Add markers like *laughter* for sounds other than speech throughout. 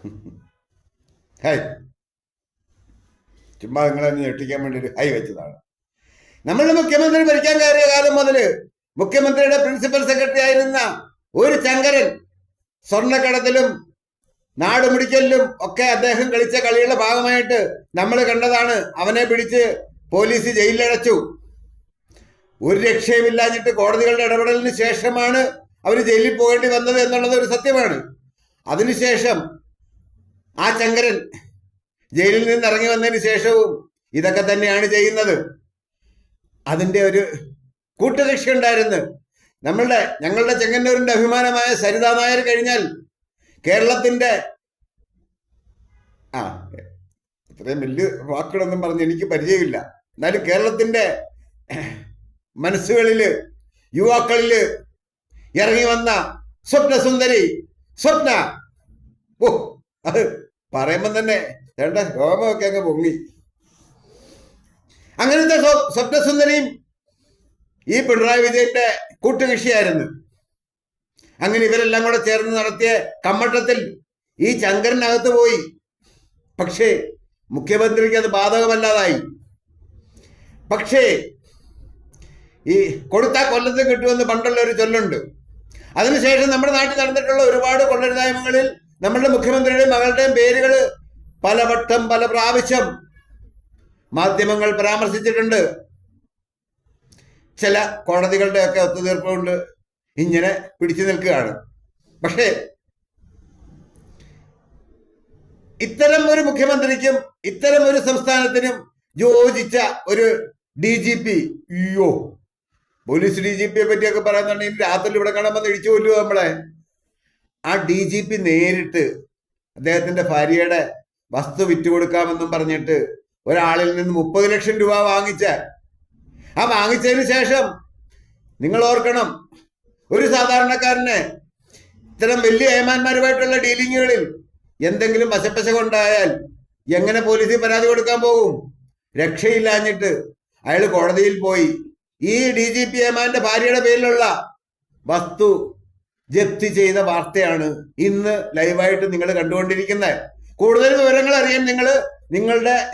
*laughs* High. ചുമ്മാ നിങ്ങളെ ഞെട്ടിക്കാൻ വേണ്ടി ഒരു ഹൈ വെച്ചതാണ്. നമ്മളുടെ മുഖ്യമന്ത്രി ഭരിക്കാൻ കയറിയ കാലം മുതൽ മുഖ്യമന്ത്രിയുടെ പ്രിൻസിപ്പൽ സെക്രട്ടറി ആയിരുന്ന ഒരു ശങ്കരൻ സ്വർണക്കടത്തിലും നാടുമുടിക്കലിലും ഒക്കെ അദ്ദേഹം കളിച്ച കളിയുടെ ഭാഗമായിട്ട് നമ്മൾ കണ്ടതാണ്. അവനെ പിടിച്ച് പോലീസ് ജയിലിലടച്ചു. ഒരു രക്ഷയുമില്ലാഞ്ഞിട്ട് കോടതികളുടെ ഇടപെടലിന് ശേഷമാണ് അവർ ജയിലിൽ പോകേണ്ടി വന്നത് എന്നുള്ളത് ഒരു സത്യമാണ്. അതിനുശേഷം ആ ചങ്കരൻ ജയിലിൽ നിന്ന് ഇറങ്ങി വന്നതിന് ശേഷവും ഇതൊക്കെ തന്നെയാണ് ചെയ്യുന്നത്. അതിന്റെ ഒരു കൂട്ടുകക്ഷി ഉണ്ടായിരുന്നു. നമ്മളുടെ ഞങ്ങളുടെ ചെങ്ങന്നൂരിന്റെ അഭിമാനമായ സരിതാ നായർ കഴിഞ്ഞാൽ കേരളത്തിന്റെ ആ ഇത്രയും വലിയ വാക്കുകളൊന്നും പറഞ്ഞ് എനിക്ക് പരിചയമില്ല. എന്നാലും കേരളത്തിന്റെ മനസ്സുകളിൽ യുവാക്കളിൽ ഇറങ്ങി വന്ന സ്വപ്നസുന്ദരി സ്വപ്ന ഓ അത് പറയുമ്പം തന്നെ വേണ്ട രോമമൊക്കെ അങ്ങ് പൊങ്ങി. അങ്ങനത്തെ സ്വ- സ്വപ്നസുന്ദരിയും ഈ പിണറായി വിജയന്റെ കൂട്ടുകക്ഷിയായിരുന്നു. അങ്ങനെ ഇവരെല്ലാം കൂടെ ചേർന്ന് നടത്തിയ കമ്മട്ടത്തിൽ ഈ ചങ്കരനകത്ത് പോയി. പക്ഷേ മുഖ്യമന്ത്രിക്ക് അത് ബാധകമല്ലാതായി. പക്ഷേ ഈ കൊടുത്താൽ കൊല്ലത്ത് കിട്ടുമെന്ന് പണ്ടുള്ള ഒരു ചൊല്ലുണ്ട്. അതിനുശേഷം നമ്മുടെ നാട്ടിൽ നടന്നിട്ടുള്ള ഒരുപാട് കൊള്ളരുതായ്മകളിൽ നമ്മളുടെ മുഖ്യമന്ത്രിയുടെയും മകളുടെയും പേരുകൾ പലവട്ടം പല പ്രാവശ്യം മാധ്യമങ്ങൾ പരാമർശിച്ചിട്ടുണ്ട്. ചില കോടതികളുടെ ഒക്കെ ഒത്തുതീർപ്പ് കൊണ്ട് ഇങ്ങനെ പിടിച്ചു നിൽക്കുകയാണ്. പക്ഷേ ഇത്തരം ഒരു മുഖ്യമന്ത്രിക്കും ഇത്തരം ഒരു സംസ്ഥാനത്തിനും യോജിച്ച ഒരു ഡി ജി പി യോ പോലീസ് ഡി ജി പിയെ പറ്റിയൊക്കെ പറയുന്നുണ്ടെങ്കിൽ രാത്രി ഇവിടെ കാണാൻ വന്ന് ഇടിച്ചു കൊല്ലുക നമ്മളെ? ആ ഡി ജി പി നേരിട്ട് അദ്ദേഹത്തിന്റെ ഭാര്യയുടെ വസ്തു വിറ്റുകൊടുക്കാമെന്നും പറഞ്ഞിട്ട് ഒരാളിൽ നിന്ന് മുപ്പത് ലക്ഷം രൂപ വാങ്ങിച്ച ആ വാങ്ങിച്ചതിന് ശേഷം നിങ്ങൾ ഓർക്കണം ഒരു സാധാരണക്കാരന് ഇത്തരം വലിയ ഏമാന്മാരുമായിട്ടുള്ള ഡീലിങ്ങുകളിൽ എന്തെങ്കിലും വശപ്പശ കൊണ്ടായാൽ എങ്ങനെ പോലീസിൽ പരാതി കൊടുക്കാൻ പോകും? രക്ഷയില്ലാഞ്ഞിട്ട് അയാൾ കോടതിയിൽ പോയി ഈ ഡി ജി പി ഏമാന്റെ ഭാര്യയുടെ പേരിലുള്ള വസ്തു ജപ്തി ചെയ്ത വാർത്തയാണ് ഇന്ന് ലൈവായിട്ട് നിങ്ങൾ കണ്ടുകൊണ്ടിരിക്കുന്നത്. കൂടുതൽ വിവരങ്ങൾ അറിയാൻ നിങ്ങൾ നിങ്ങളുടെ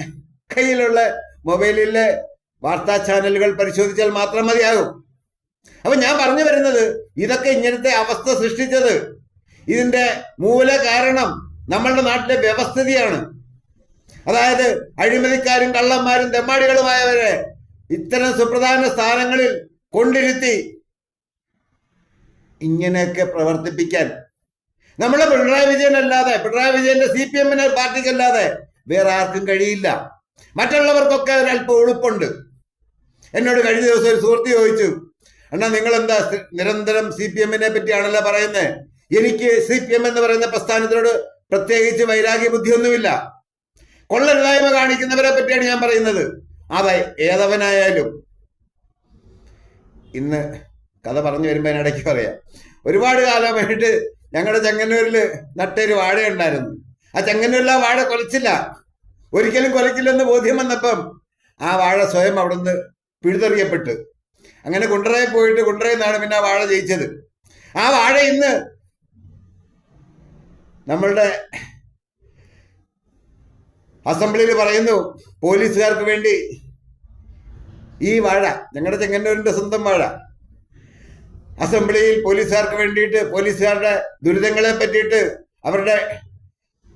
കയ്യിലുള്ള മൊബൈലിലെ വാർത്താ ചാനലുകൾ പരിശോധിച്ചാൽ മാത്രം മതിയാകും. അപ്പൊ ഞാൻ പറഞ്ഞു വരുന്നത് ഇതൊക്കെ ഇങ്ങനത്തെ അവസ്ഥ സൃഷ്ടിച്ചത്. ഇതിന്റെ മൂല കാരണം നമ്മളുടെ നാട്ടിലെ വ്യവസ്ഥിതിയാണ്. അതായത് അഴിമതിക്കാരും കള്ളന്മാരും തെമ്മാടികളുമായവരെ ഇത്തരം സുപ്രധാന സ്ഥാനങ്ങളിൽ കൊണ്ടിരുത്തി ഇങ്ങനെയൊക്കെ പ്രവർത്തിപ്പിക്കാൻ. നമ്മളെ പിണറായി വിജയൻ അല്ലാതെ പിണറായി വിജയന്റെ സി പി എമ്മിനെ പാർട്ടിക്കല്ലാതെ വേറെ ആർക്കും കഴിയില്ല. മറ്റുള്ളവർക്കൊക്കെ ഒരല്പം ഒളിപ്പുണ്ട് എന്നോട് കഴിഞ്ഞ ദിവസം ഒരു സുഹൃത്ത് ചോദിച്ചു അണ്ണാ നിങ്ങൾ എന്താ നിരന്തരം സി പി എമ്മിനെ പറ്റിയാണല്ലോ പറയുന്നത് എനിക്ക് സി പി എം എന്ന് പറയുന്ന പ്രസ്ഥാനത്തിനോട് പ്രത്യേകിച്ച് വൈരാഗ്യ ബുദ്ധിയൊന്നുമില്ല. കൊള്ളരുതായ്മ കാണിക്കുന്നവരെ പറ്റിയാണ് ഞാൻ പറയുന്നത്. അതെ ഏതവനായാലും. ഇന്ന് കഥ പറഞ്ഞു വരുമ്പോൾ അതിനിടയ്ക്ക് പറയാം. ഒരുപാട് കാലമായിട്ട് ഞങ്ങളുടെ ചെങ്ങന്നൂരിൽ നട്ടൊരു വാഴയുണ്ടായിരുന്നു. ആ ചെങ്ങന്നൂരിൽ ആ വാഴ കൊലച്ചില്ല. ഒരിക്കലും കൊലക്കില്ലെന്ന് ബോധ്യം വന്നപ്പം ആ വാഴ സ്വയം അവിടുന്ന് പിഴുതെറിയപ്പെട്ട്. അങ്ങനെ കുണ്ടറയിൽ പോയിട്ട് കുണ്ടറയിൽ നിന്നാണ് പിന്നെ ആ വാഴ ജയിച്ചത്. ആ വാഴ ഇന്ന് നമ്മളുടെ അസംബ്ലിയിൽ പറയുന്നു പോലീസുകാർക്ക് വേണ്ടി ഈ വാഴ ഞങ്ങളുടെ ചെങ്ങന്നൂരിന്റെ സ്വന്തം വാഴ അസംബ്ലിയിൽ പോലീസുകാർക്ക് വേണ്ടിയിട്ട് പോലീസുകാരുടെ ദുരിതങ്ങളെ പറ്റിയിട്ട് അവരുടെ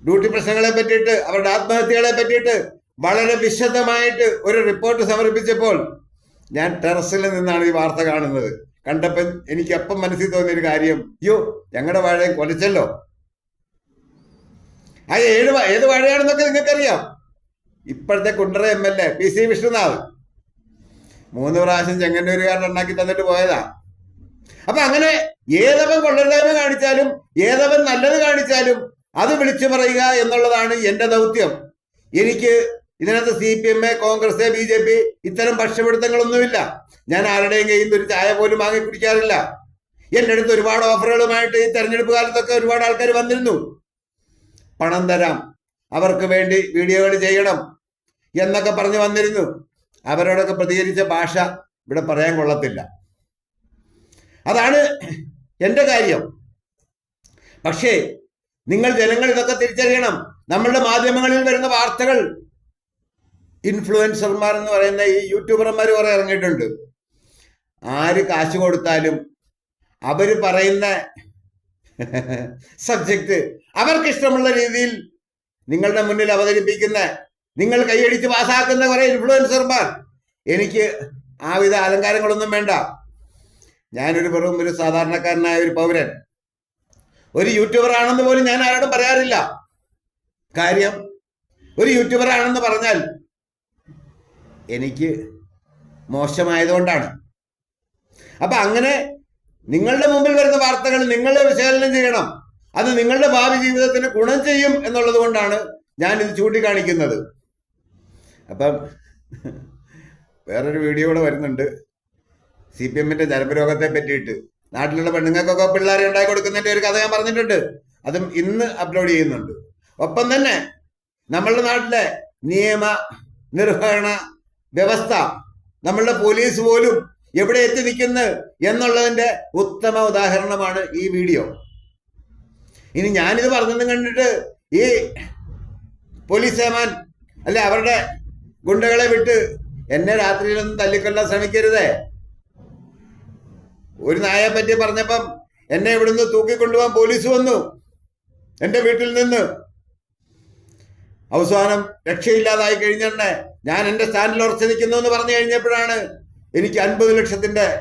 ഡ്യൂട്ടി പ്രശ്നങ്ങളെ പറ്റിയിട്ട് അവരുടെ ആത്മഹത്യകളെ പറ്റിയിട്ട് വളരെ വിശദമായിട്ട് ഒരു റിപ്പോർട്ട് സമർപ്പിച്ചപ്പോൾ ഞാൻ ടെറസിൽ നിന്നാണ് ഈ വാർത്ത കാണുന്നത്. കണ്ടപ്പോൾ എനിക്ക് അപ്പം മനസ്സിൽ തോന്നിയൊരു കാര്യം അയ്യോ ഞങ്ങളുടെ വാഴയും കൊലച്ചല്ലോ. ആ ഏഴ് ഏത് വാഴയാണെന്നൊക്കെ നിങ്ങൾക്കറിയാം. ഇപ്പോഴത്തെ Kundara M L A P C Vishnunath. മൂന്ന് പ്രാവശ്യം ചെങ്ങന്നൂരുകാരൻ ഉണ്ടാക്കി തന്നിട്ട് പോയതാ. അപ്പൊ അങ്ങനെ ഏതവൻ കൊള്ളരുതായ്മ കാണിച്ചാലും ഏതവൻ നല്ലത് കാണിച്ചാലും അത് വിളിച്ചു പറയുക എന്നുള്ളതാണ് എന്റെ ദൗത്യം. എനിക്ക് ഇതിനകത്ത് C P M A Congress B J P ഇത്തരം പക്ഷപിടുത്തങ്ങളൊന്നുമില്ല ഞാൻ ആരുടെയും കയ്യിൽ നിന്ന് ഒരു ചായ പോലും വാങ്ങി കുടിക്കാറില്ല എന്റെ അടുത്ത് ഒരുപാട് ഓഫറുകളുമായിട്ട് ഈ തെരഞ്ഞെടുപ്പ് കാലത്തൊക്കെ ഒരുപാട് ആൾക്കാർ വന്നിരുന്നു. പണം തരാം അവർക്ക് വേണ്ടി വീഡിയോകൾ ചെയ്യണം എന്നൊക്കെ പറഞ്ഞു വന്നിരുന്നു. അവരോടൊക്കെ പ്രതികരിച്ച ഭാഷ ഇവിടെ പറയാൻ കൊള്ളത്തില്ല. അതാണ് എന്റെ കാര്യം. പക്ഷേ നിങ്ങൾ ജനങ്ങൾ ഇതൊക്കെ തിരിച്ചറിയണം. നമ്മളുടെ മാധ്യമങ്ങളിൽ വരുന്ന വാർത്തകൾ ഇൻഫ്ലുവൻസർമാർ എന്ന് പറയുന്ന ഈ യൂട്യൂബർമാർ കുറെ ഇറങ്ങിയിട്ടുണ്ട്. ആര് കാശ് കൊടുത്താലും അവർ പറയുന്ന സബ്ജക്റ്റ് അവർക്ക് ഇഷ്ടമുള്ള രീതിയിൽ നിങ്ങളുടെ മുന്നിൽ അവതരിപ്പിക്കുന്ന നിങ്ങൾ കൈയടിച്ച് പാസ്സാക്കുന്ന കുറെ ഇൻഫ്ലുവൻസർമാർ എനിക്ക് ആവിധ അലങ്കാരങ്ങളൊന്നും വേണ്ട. ഞാനൊരു വെറും ഒരു സാധാരണക്കാരനായ ഒരു പൗരൻ. ഒരു യൂട്യൂബർ ആണെന്ന് പോലും ഞാൻ ആരോടും പറയാറില്ല. കാര്യം ഒരു യൂട്യൂബർ ആണെന്ന് പറഞ്ഞാൽ എനിക്ക് മോശമായതുകൊണ്ടാണ്. അപ്പൊ അങ്ങനെ നിങ്ങളുടെ മുമ്പിൽ വരുന്ന വാർത്തകൾ നിങ്ങൾ വിശകലനം ചെയ്യണം. അത് നിങ്ങളുടെ ഭാവി ജീവിതത്തിന് ഗുണം ചെയ്യും എന്നുള്ളത് കൊണ്ടാണ് ഞാൻ ഇത് ചൂണ്ടിക്കാണിക്കുന്നത്. അപ്പം വേറൊരു വീഡിയോ കൂടെ വരുന്നുണ്ട്. സി പി എമ്മിന്റെ ജനപരോഗത്തെ പറ്റിയിട്ട്. നാട്ടിലുള്ള പെണ്ണുങ്ങൾക്കൊക്കെ പിള്ളേരെ ഉണ്ടാക്കി കൊടുക്കുന്നതിന്റെ ഒരു കഥ ഞാൻ പറഞ്ഞിട്ടുണ്ട്. അതും ഇന്ന് അപ്ലോഡ് ചെയ്യുന്നുണ്ട്. ഒപ്പം തന്നെ നമ്മളുടെ നാട്ടിലെ നിയമ നിർവഹണ വ്യവസ്ഥ നമ്മളുടെ പോലീസ് പോലും എവിടെ എത്തി നിൽക്കുന്നു എന്നുള്ളതിന്റെ ഉത്തമ ഉദാഹരണമാണ് ഈ വീഡിയോ. ഇനി ഞാനിത് പറഞ്ഞതും കണ്ടിട്ട് ഈ പോലീസ് സേമാൻ അല്ലെ അവരുടെ ഗുണ്ടകളെ വിട്ട് എന്നെ രാത്രിയിലൊന്നും തല്ലിക്കൊല്ലാൻ ശ്രമിക്കരുതേ. ഒരു നായയെ പറ്റി പറഞ്ഞപ്പം എന്നെ ഇവിടുന്ന് തൂക്കിക്കൊണ്ടുപോകാൻ പോലീസ് വന്നു. എന്റെ വീട്ടിൽ നിന്ന്. അവസാനം രക്ഷയില്ലാതായി കഴിഞ്ഞെന്നെ ഞാൻ എന്റെ സ്റ്റാൻഡിൽ ഉറച്ചു നിൽക്കുന്നു എന്ന് പറഞ്ഞു കഴിഞ്ഞപ്പോഴാണ് എനിക്ക് അൻപത് ലക്ഷത്തിന്റെ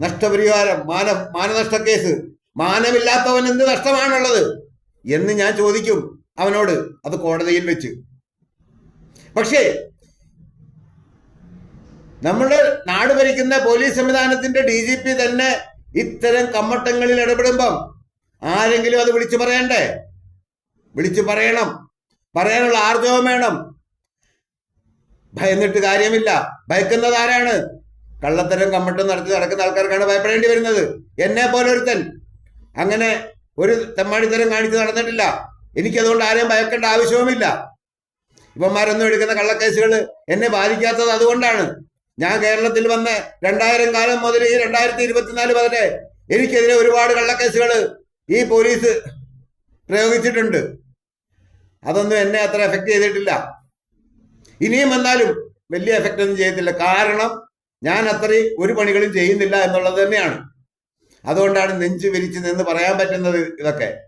നഷ്ടപരിഹാരം മാന മാനനഷ്ട കേസ്. മാനമില്ലാത്തവൻ എന്ത് നഷ്ടമാണുള്ളത്? എന്ന് ഞാൻ ചോദിക്കും അവനോട് അത് കോടതിയിൽ വെച്ച്. പക്ഷേ നമ്മുടെ നാട് ഭരിക്കുന്ന പോലീസ് സംവിധാനത്തിന്റെ ഡി ജി പി തന്നെ ഇത്തരം കമ്മട്ടങ്ങളിൽ ഇടപെടുമ്പം ആരെങ്കിലും അത് വിളിച്ചു പറയണ്ടേ? വിളിച്ചു പറയണം. പറയാനുള്ള ആർജവം വേണം. ഭയന്നിട്ട് കാര്യമില്ല. ഭയക്കുന്നത് ആരാണ്? കള്ളത്തരം കമ്മട്ടം നടത്തി നടക്കുന്ന ആൾക്കാർക്കാണ് ഭയപ്പെടേണ്ടി വരുന്നത്. എന്നെ പോലെ ഒരുത്തൻ അങ്ങനെ ഒരു തെമ്മാടിത്തരം കാണിച്ച് നടന്നിട്ടില്ല. എനിക്കതുകൊണ്ട് ആരെയും ഭയക്കേണ്ട ആവശ്യവുമില്ല. ഇവന്മാരൊന്നും എടുക്കുന്ന കള്ളക്കേസുകൾ എന്നെ ബാധിക്കാത്തത് അതുകൊണ്ടാണ്. ഞാൻ കേരളത്തിൽ വന്ന് രണ്ടായിരം കാലം മുതൽ ഈ രണ്ടായിരത്തി ഇരുപത്തിനാല് വരെ എനിക്കെതിരെ ഒരുപാട് കള്ളക്കേസുകൾ ഈ പോലീസ് പ്രയോഗിച്ചിട്ടുണ്ട്. അതൊന്നും എന്നെ അത്ര എഫക്ട് ചെയ്തിട്ടില്ല. ഇനിയും വന്നാലും വലിയ എഫക്റ്റ് ഒന്നും ചെയ്യത്തില്ല. കാരണം ഞാൻ അത്രയും ഒരു പണികളും ചെയ്യുന്നില്ല എന്നുള്ളത് തന്നെയാണ്. അതുകൊണ്ടാണ് നെഞ്ചു വിരിച്ച് നിന്ന് പറയാൻ പറ്റുന്നത് ഇതൊക്കെ.